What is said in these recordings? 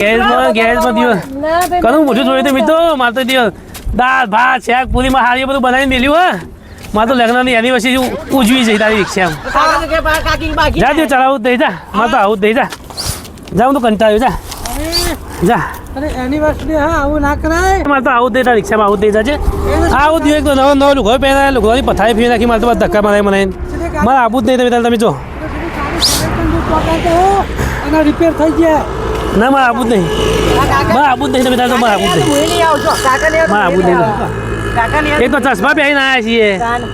ગેરેજમાં ગેરેજમાં દિવસ ના મોટું જોયું તો મિત્રો મારે તો દિવસ દાળ ભાત શાક પૂરીમાં હારી બધું બનાવીને મેલ્યું હા મારે તો લગ્નની એનિવર્સરી ઉજવી છે તારી રિક્ષામાં જા દે ચલાવું દઈ જા મારે તો આવું જ દઈ જા જા હું તો કંટાળ્યો જા જા એનિવર્સરી હા આવું ના કરાય મારે તો આવું રિક્ષામાં દે તો નવો નવો લુગો પહેરાય લુગોની પથારી ફેરી નાખી મારે તો ધક્કા મારે મને મારે આવું જ નહીં તમે તમે જો રિપેર થઈ ગયા ના માં આવું જ નહીં. માં આવું જ નહીં તમે તારે તો મારે આવું જ નહીં. માં આવું જ નહીં એક તો ચશ્મા પહેરીને આવ્યા છીએ. ગાડી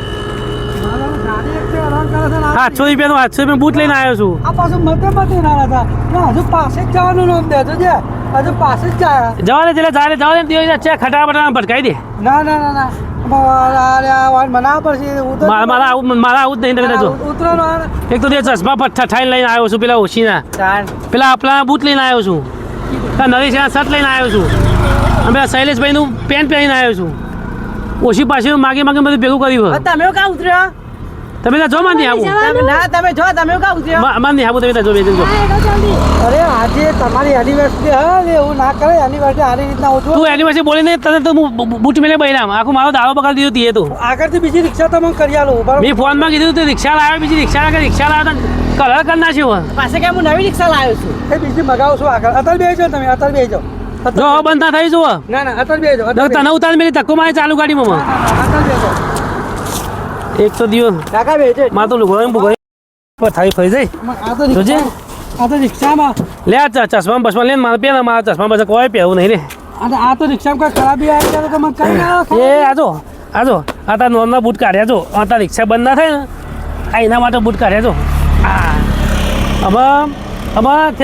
રૂપિયા ને આઠસો રૂપિયા બૂટ લઈને આવ્યો છું. આ પાછું મતે મતે ના હતા હજુ પાસે જ જવાનું નામ દે છે હજુ પાસે જ જવા દે એટલે જવા દે ને તે છે ખટા બટા ભટકાઈ દે. ના ના ના ના. મારા આવું મારા જ નહીં એક તો તે ચશ્મા પઠ્ઠા ઠાઈને લઈને આવ્યો છું પેલા ઓછીના પેલા આપણા બૂટ લઈને આવ્યો છું. નરેશના શર્ટ લઈને આવ્યો છું. અને પેલા શૈલેષભાઈનું પેન્ટ પહેરીને આવ્યો છું. ઓછી પાછી માગે માગે બધું ભેગું કર્યું. તમે કાં ઉતર્યો? તમે ત્યાં જો માં નહીં આવું. તમે ના તમે જો તમે કા છો મા- નહીં આવું તમે જો બે જણ જો. અરે આજે તમારી એનિવર્સરી હા એવું ના કરે એનિવર્સરી આરી રીતના ઉજવો. તું એની પાસે બોલીને તને તો બૂટ મેલે બૈરામ. આખું મારો દાવો બગાડી દીધો તીએ તો. આગળથી બીજી રિક્ષા તમને કરી આલો બરાબર ફોન ફોનમાં કીધું તું રિક્ષા લાવ્યો બીજી રિક્ષા લાગે રિક્ષા લાવ્યો તો કલર કરી નાખ્યો પાસે કે હું નવી રિક્ષા લાવ્યો છું? એ બીજી મગાવું છું આગળ. અત્યારે બેજો તમે અત્યારે બેજો જો બંધ ના થઈ જુઓ. ના ના અત્યારે બે જાઓ અત્યારે બે તને ઉતાર મેલી ધક્કો મારે ચાલુ ગાડીમાં. બેજો અત્યારે બે જાઓ. એક તો દિવસ કાકા બે છે મારે તો લુગો બુગો પથારી ફરી જઈ. આ તો જોજે. આ તો રિક્ષામાં. લે આ ચ- ચશ્મા બસમાં લે ને મારે પહેલા મારા ચશ્મા બસ કોઈ પહેવું નહીં રે. આ તો રિક્ષામાં કોઈ ખરાબી આવી જાય તો મને કઈ એ આજો આજો આ તાર નોનના બૂટ કાઢ્યા જો. આ તાર રિક્ષા બંધ ના થાય ને. આ એના માટે બૂટ કાઢ્યા જો. આ. આમાં આમાં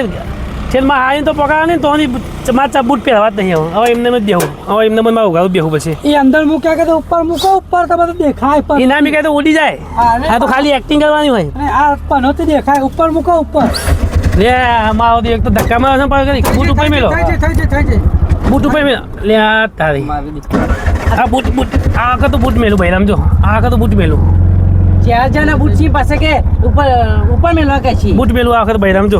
છેલ્માં આવીને તો પકડા ને તો મારા બૂટ પહેરવા જ નહીં હવે. હવે એમને જ દેવું હવે એમને મને ઉગાડું બેહું પછી. એ અંદર મૂક્યા કે તો ઉપર મૂકો ઉપર તો બધું દેખાય પર ઇનામી કહે તો ઉડી જાય. આ તો ખાલી એક્ટિંગ કરવાની હોય. આ પનોતી દેખાય. ઉપર મૂકો ઉપર. લે મારો એક તો ધક્કા મારો છે પણ બૂટ ઉપર મેલો. થઈ જાય થઈ જાય બૂટ ઉપર મેલો. લે આ તારી. આ બૂટ બૂટ આ તો બૂટ મેલું ભાઈ રામજો આ તો બૂટ મેલું. જ્યાં બુટ પાસે કે ઉપર ઉપર મેલવા કે છે બુટ મેલવા આખર બે ત્રણ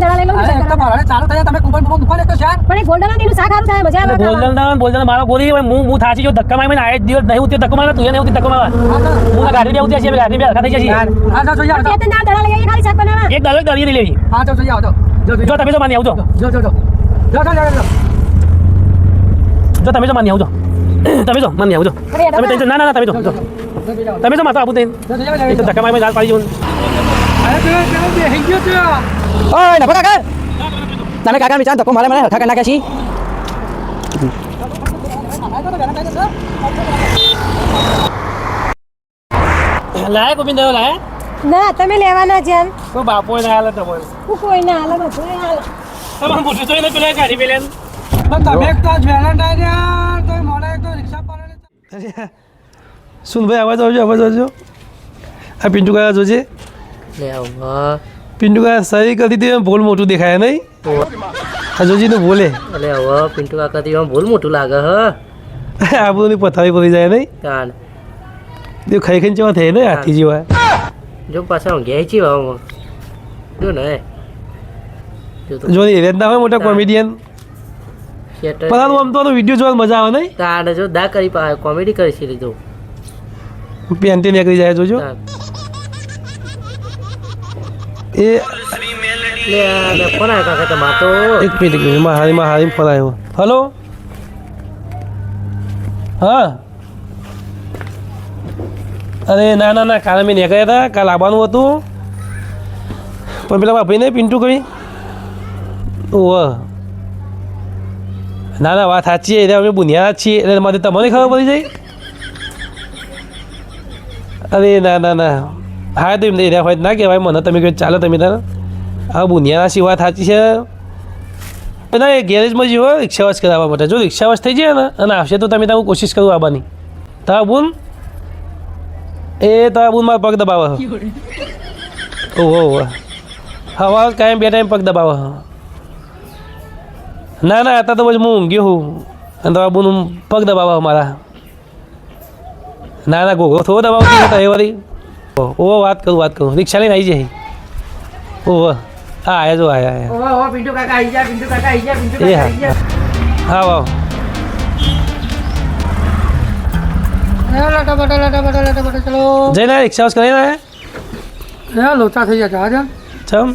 દડા લઈ લઉં એકદમ મારે ચાલુ થાય તમે કુપન કુપન તો ચાર પણ ગોલ્ડન તેનું શાક થાય મજા આવે. ધક્કા મારી મને આય દિવસ નહીં ઉતે ધક્કો મારે તું નહીં ઉતે ધક્કો ગાડી બે છે ગાડી બે હરખા થઈ જશે હા જો જો લઈ લેવી. જો તમે તો મને આવજો. જો જો જો. જો જો જો જો. તમે તો માની આવજો. તમે તો માની આવજો. તમે ટેન્શન ના ના ના તમે જો તમે તો માથા આપું તઈ તો ધક્કા મારી ગાળ પાડી જવું ઓય નફો કાકા. તમે કાકા મિચાન ધક્કો મારે મને હરખા કરી નાખ્યા છી લાય ગોવિંદ લાય. ના તમે લેવાના જેમ. બાપો ના હાલ તમે હું કોઈ ના હાલે બધું હાલે. તમે પૂછ્યું તો એને પેલા ગાડી પેલે તમે એક તો વેલેન્ટાઇન તો મોડા એક તો રિક્ષા પર સુન ભાઈ અવાજ આવજો અવાજ આવજો. આ પિન્ટુ કાકા જોજે પિન્ટુ કાકા સહી કરી દીધી ભૂલ મોટું દેખાય નહીં. આ જોજી ને બોલે. અલે હવે પિન્ટુ કાકા થી ભૂલ મોટું લાગે હ. આ બધું પથારી પડી જાય નહીં. કાન. જો ખાઈ ખાઈને જેવા થાય ને હાથી જેવા. જો પાછા ઊંઘ્યા છી વાવમાં જો ને. જો તો જો એરિયા ના હોય મોટા કોમેડિયન શેટર આમ તો વીડિયો જોવાની મજા આવે નહીં? તાન જો દા કરી પાવે કોમેડી કરી છે લીધું. પેન્ટી નીકળી જાય જોજો. એ ફોન આવ્યો કાકા તમાર તો એક મિનિટ મિનિટ હારી ફોન આવ્યો હલો હા? અરે ના ના ના કાલે મેં નીકળ્યા હતા કાલ આવવાનું હતું. પણ પેલા નહીં પિન્ટુ કઈ ઓહ ના ના વાત સાચી એટલે અમે બુનિયાદ છીએ. એટલે મારે તમને ખબર પડી જાય? અરે ના ના ના. હા તો એમ એરિયા હોય ના કહેવાય. મને તમે કહો ચાલો તમે તારે. હા બુનિયાના સી વાત સાચી છે? ના એ ગેરેજમાં જુઓ રિક્ષા વાશ કરાવવા માટે. જો રિક્ષા વાશ થઈ જાય ને અને આવશે તો તમે ત્યાં કોશિશ કરું આવવાની તારા બુન. એ તારા બુન મારા પગ દબાવે. ઓહો હવા કાંઈ બે ટાઈમ પગ દબાવે. ના ના અત્યારે તો પછી હું ઊંઘ્યો હું અને તમારા બુન પગ દબાવે મારા ના ના ગોગો થોડો દબાવ દીધો તો એ વળી ઓ વાત કરું વાત કરું રિક્ષા લઈને આવી જાય ઓહો હા આયા જો આયા આયા ઓહો ઓહો પિન્ટુ કાકા આવી ગયા પિન્ટુ કાકા આવી ગયા પિન્ટુ એ કાકા હા આવી ગયા હા વાવ એ લાટા બાટા લાટા બાટા લાટા બાટા ચલો જઈને રિક્ષા વાસ કરીને આયા એ લોચા થઈ જતા આજે ચમ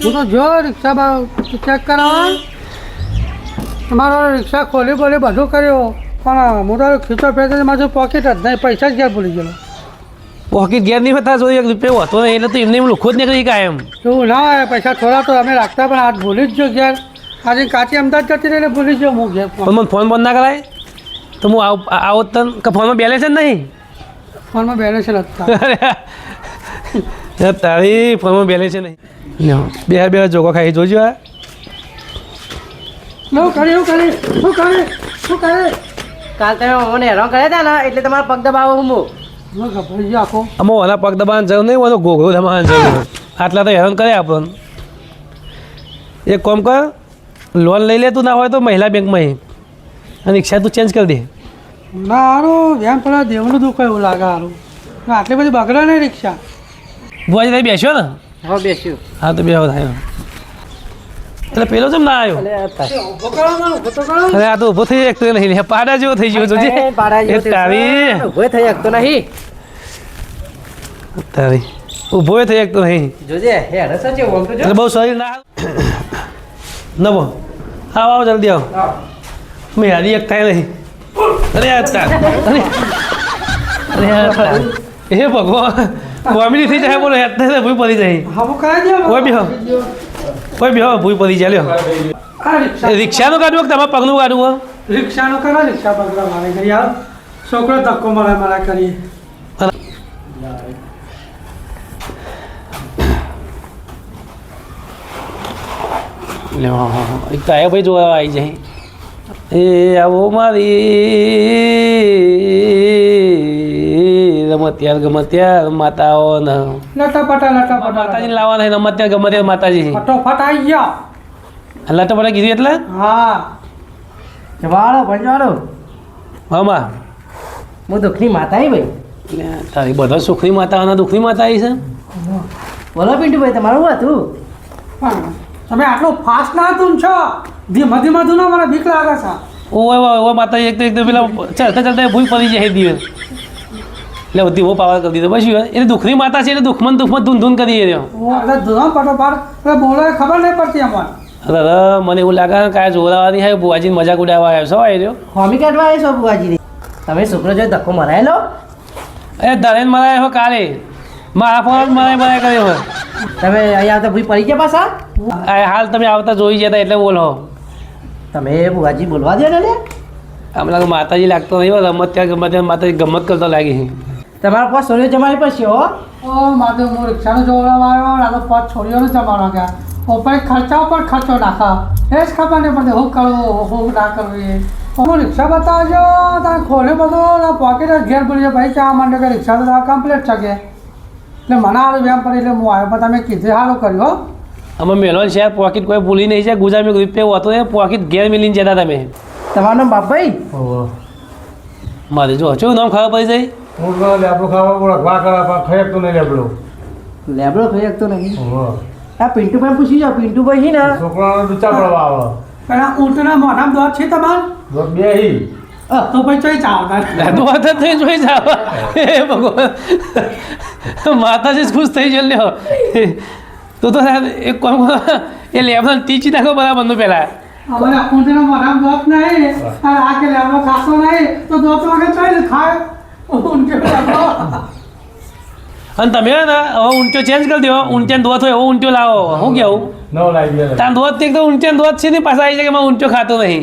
હું તો જો રિક્ષા બા ચેક કરાવવા તમારો રિક્ષા ખોલી બોલી બધું કર્યું. પણ હું તો ખીચો ફેંચી મારું પોકેટ જ નહીં પૈસા જ ઘેર ભૂલી ગયેલો. પોકેટ ગેર નહીં હતા જોઈ એક રૂપિયો હતો ને એટલે તો એમને એમ લુખો જ નીકળી કાયમ. એવું ના હોય પૈસા થોડા તો અમે રાખતા પણ આજ ભૂલી જ ગયો ઘેર. આજે કાચી અમદાવાદ જતી રહી ભૂલી ગયો હું ઘેર પણ મને ફોન બંધ ના કરાય? તો હું આવ આવો તન? કે ફોનમાં બેલેન્સ જ નહીં? ફોનમાં બેલેન્સ હતા યાર તારી ફોનમાં બેલેન્સ નહીં. બે બે જોગો ખાઈ જોજો આ શું કરે શું કરી શું કરી શું કરી? કાલ તમે મને હેરાન કર્યા હતા ને એટલે તમારા પગ દબાવો હું હું ગભરાઈ આખો. આમાં ઓલા પગ દબાણ જરૂર નહીં ઓનો ગોગળો જરૂર આટલા તો હેરાન કરે આપણને. એક કોમ કર લોન લઈ લે તું ના હોય તો મહિલા બેંકમાં એ. અને રિક્ષા તું ચેન્જ કરી દે. ના હારું ધ્યાન પેલા દેવનું દુઃખ એવું લાગે હારું. આટલી બધી બગડે નહીં રિક્ષા. ભુવાજી તમે બેસ્યો ને? હા બેસ્યું. હા તો બે થાય. એટલે પેલો જેમ ના આવ્યો. ઊભો ઊભો તો. અરે આ તો ઊભો થઈ એક તો નહીં પાડા જેવો થઈ ગયો જોજે. તારી. ઊભો થઈ શકતો નહીં. તારી. ઊભો થઈ એક તો નહીં. જોજે હે રસ છે ઓમ તો જો. એટલે બહુ શરીર ના નવો આવો આવ જલ્દી આવ. મેં હારી એક થાય નહીં અરે આ તાર. અરે. અરે આ તાર. એ ભગવાન. કોમેડી થઈ જાય બોલો હેત થાય પડી જાય. હા હું કરાવી દઉં કોઈ બી હો. કોઈ બેહો ભૂઈ પડી જાય લ્યો. રિક્ષાનું કાઢવું કે તમારે પગનું કાઢવું રિક્ષાનું કરો રિક્ષા પગલા મારે કરી યાર છોકરો ધક્કો મળે મારા કરી. એક તો આયા ભાઈ જોવા આવી જાય. એ આવો મારી. રમત ત્યાર માતાઓ ને. લટાપટા લટા પટા માતાજી લાવવાના છે રમત ત્યાં ગમે ત્યારે માતાજી. ફટોફટ આવી ગયા. લટા પટા કીધું એટલે? હા. જવાળો ભંજવાળો મામા. હું દુઃખની માતા આવી ભાઈ? તારી બધા સુખની માતાઓના દુઃખની માતા આવી છે? બોલો પિન્ટુભાઈ તમારું શું હતું? પણ તમે આટલું ફાસ્ટ ના તું છો? ધીમા ધીમા તું ના મને બીક લાગે છે. ઓય ઓય ઓય એક તો એકદમ પેલા ચાલતા ચાલતા ભૂલ પડી જાય દિવસ. એટલે બધી બહુ પાવર કરી દીધો. બસ એટલે દુઃખની માતા છે એટલે દુઃખમાં દુઃખમાં ધૂન ધૂન કરી રહ્યો. હું બોલો ખબર નહીં પડતી અમારે અરે મને એવું લાગે ને કાંઈ જોરાવાની હોય બુવાજીને મજાક ઉડાવવા આવ્યો છો આવી રહ્યો હોમી કાઢવા આવ્યો છો બુવાજી તમે છોકરો જોઈ ધક્કો મરાયેલો એ ધરેન મરાય હો કાલે. મારા ફોન મરાય મરાય કર્યો હોય. તમે અહીંયા આવતા ભૂઈ પડી ગયા પાછા? આ હાલ તમે આવતા જોઈ જતા એટલે બોલો. તમે બુવાજી બોલવા દે ને હમણાં માતાજી લાગતો નહીં હો, રમત ત્યાં ગમત માતાજી ગમત કરતો લાગી. તમારા પાસે સોરીઓ જમાવી પડશે હો. ઓ માધવ હું રિક્ષાનો જોવા આવ્યો ને આ તો પાંચ છોડીઓનો જમાડો ગયા. ઉપર ખર્ચા ઉપર ખર્ચો નાખા. એ જ ખબર નહીં પડતી હું કરવું હું ના કરવું એ. હું રિક્ષા બતાવજો તારે ખોલે બધું પોકેટ ઘેર ભૂલી જાય ભાઈ ચા માટે કે રિક્ષા તો તમારે કમ્પ્લીટ છે કે. એટલે મને સારું વ્યાયામ પડી એટલે હું આવ્યો પણ તમે કીધું સારું કર્યું અમે મેલોન શહેર પોકેટ કોઈ ભૂલી નહીં છે. ગુજરાતી રૂપિયા હતો એ પોકેટ ઘેર મિલીને જતા તમે. તમારું નામ બાપભાઈ? મારે જો હજુ નામ ખબર પડી જાય? હું તો લેબડું ખાવા ઘા કરવા પણ શકતો નહીં લેબડું. લેબડો ખાઈ શકતો નહીં. આ પિન્ટુભાઈ પૂછી જાઓ પિન્ટુભાઈ છે ને? છોકરાઓને દૂચા પડવા આવે. પેલા ઊંટના મોઢામાં દોત છે તમારે? જો બે હી. તો પછી ચોઈ ચાવતા તો વાત જ નહીં જોઈ જાવ હે ભગવાન. માતાજી ખુશ થઈ જલ્યો તો તો એક કોણ એ લેબના ટીચી નાખો બરાબરનું પહેલાં. અમારે ઊંટના મોઢામાં દોત નહીં. આ કે લેવાનો ખાતો નહીં તો દોત વાગે ચોઈ ખાય. અને તમે ને હવે ઊંચો ચેન્જ કરી દો. ઊંચે ધોત હોય એવો ઊંચો લાવો. હું કેવું? તાર દોત એક તો ઊંચે ધોત છે ને પાછા આવી જાય કે ઊંચો ખાતો નહીં.